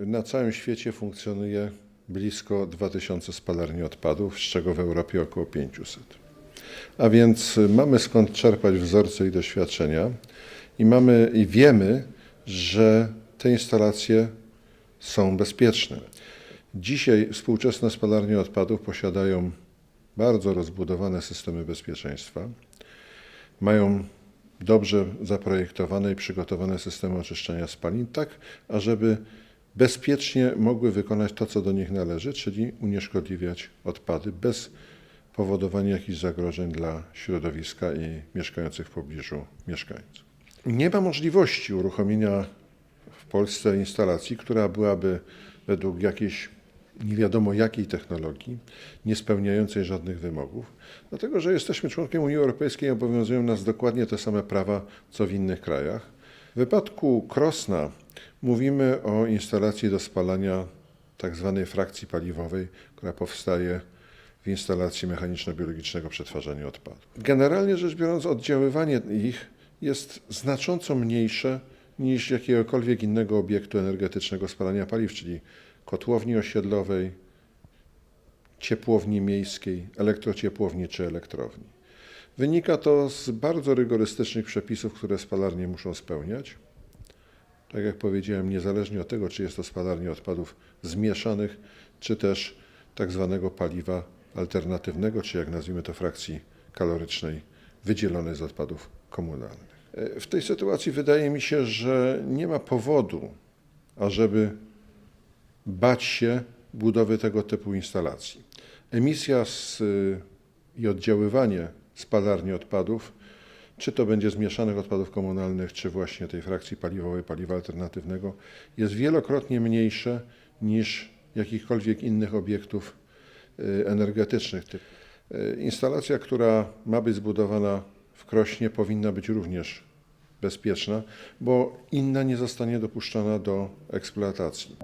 Na całym świecie funkcjonuje blisko 2000 spalarni odpadów, z czego w Europie około 500. A więc mamy skąd czerpać wzorce i doświadczenia i mamy i wiemy, że te instalacje są bezpieczne. Dzisiaj współczesne spalarnie odpadów posiadają bardzo rozbudowane systemy bezpieczeństwa. Mają dobrze zaprojektowane i przygotowane systemy oczyszczania spalin, tak ażeby bezpiecznie mogły wykonać to, co do nich należy, czyli unieszkodliwiać odpady bez powodowania jakichś zagrożeń dla środowiska i mieszkających w pobliżu mieszkańców. Nie ma możliwości uruchomienia w Polsce instalacji, która byłaby według jakiejś nie wiadomo jakiej technologii, nie spełniającej żadnych wymogów, dlatego że jesteśmy członkiem Unii Europejskiej i obowiązują nas dokładnie te same prawa, co w innych krajach. W wypadku Krosna mówimy o instalacji do spalania tak zwanej frakcji paliwowej, która powstaje w instalacji mechaniczno-biologicznego przetwarzania odpadów. Generalnie rzecz biorąc, oddziaływanie ich jest znacząco mniejsze niż jakiegokolwiek innego obiektu energetycznego spalania paliw, czyli kotłowni osiedlowej, ciepłowni miejskiej, elektrociepłowni czy elektrowni. Wynika to z bardzo rygorystycznych przepisów, które spalarnie muszą spełniać. Tak jak powiedziałem, niezależnie od tego, czy jest to spalarnia odpadów zmieszanych, czy też tak zwanego paliwa alternatywnego, czy jak nazwijmy to frakcji kalorycznej, wydzielonej z odpadów komunalnych. E, W tej sytuacji wydaje mi się, że nie ma powodu, ażeby bać się budowy tego typu instalacji. Emisja z, y, i oddziaływanie spalarni odpadów, czy to będzie zmieszanych odpadów komunalnych, czy właśnie tej frakcji paliwowej, paliwa alternatywnego, jest wielokrotnie mniejsze niż jakichkolwiek innych obiektów y, energetycznych. Y, Instalacja, która ma być zbudowana w Krośnie, powinna być również bezpieczna, bo inna nie zostanie dopuszczona do eksploatacji.